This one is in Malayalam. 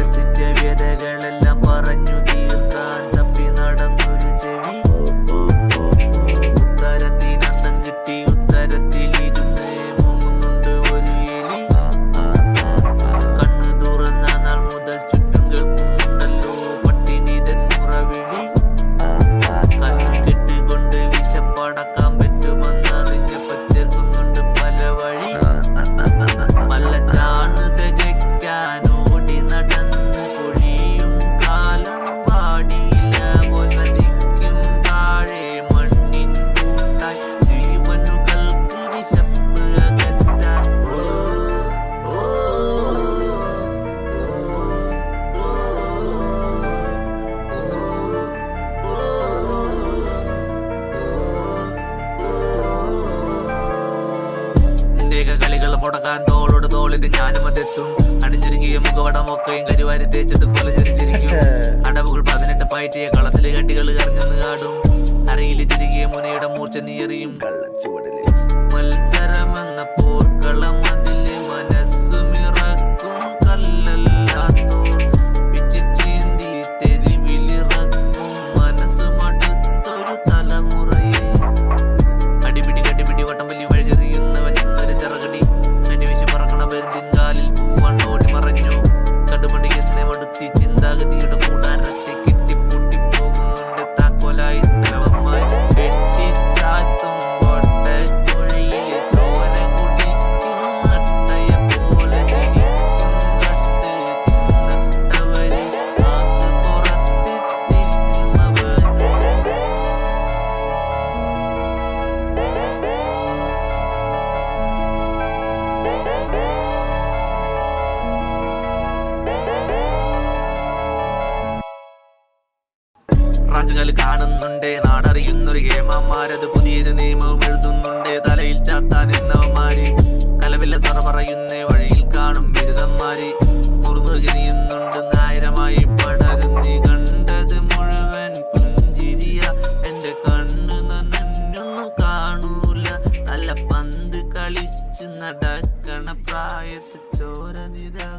രഹസ്യ വേദകളെല്ലാം പറഞ്ഞു താൻ തോളോട് തോളിന് ഞാനും അതെത്തും അണിഞ്ഞൊരുക്കിയ മുഖവടമൊക്കെയും കരുവാരി തേച്ചിട്ട് കൊലചെറി அகதியிடம் ചാർട്ടുകൾ കാണുന്നുണ്ട്. നാടറിയുന്നൊരു ഗേമന്മാരത് പുതിയൊരു നിയമവും എഴുതുന്നുണ്ട്. തലയിൽ ചാർത്താൻ എന്നവന്മാര്. കലവില്ല സറ പറയുന്ന വഴിയിൽ കാണും ബിരുദന്മാര്. മുറുമുറുകി നീയുന്നുണ്ട്. നായരമായി പടരുന്നി കണ്ടത് മുഴുവൻ പുഞ്ചിരിയ. എന്റെ കണ്ണു നനഞ്ഞൊന്നും കാണൂല. തല പന്ത് കളിച്ച് നടക്കണ പ്രായത്തിൽ ചോര നിരാ